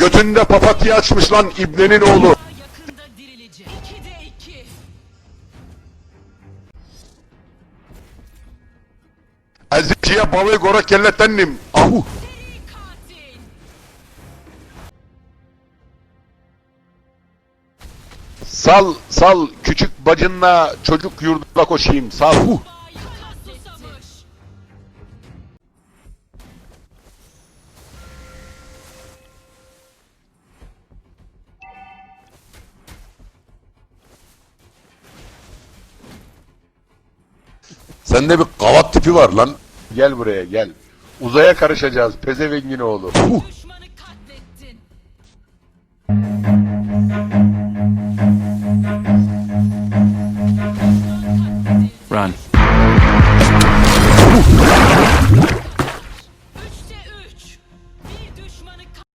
Götünde papatya açmış lan ibnenin oğlu. Yakında dirilecek. İki de iki. Eziciye balığı gora kellettendim. Ahu. Seri katil. Sal sal küçük bacınla çocuk yurduna koşayım. Sal. Huh. Sende bir kavat tipi var lan. Gel buraya gel. Uzaya karışacağız pezevengin oğlu. Huh. Run.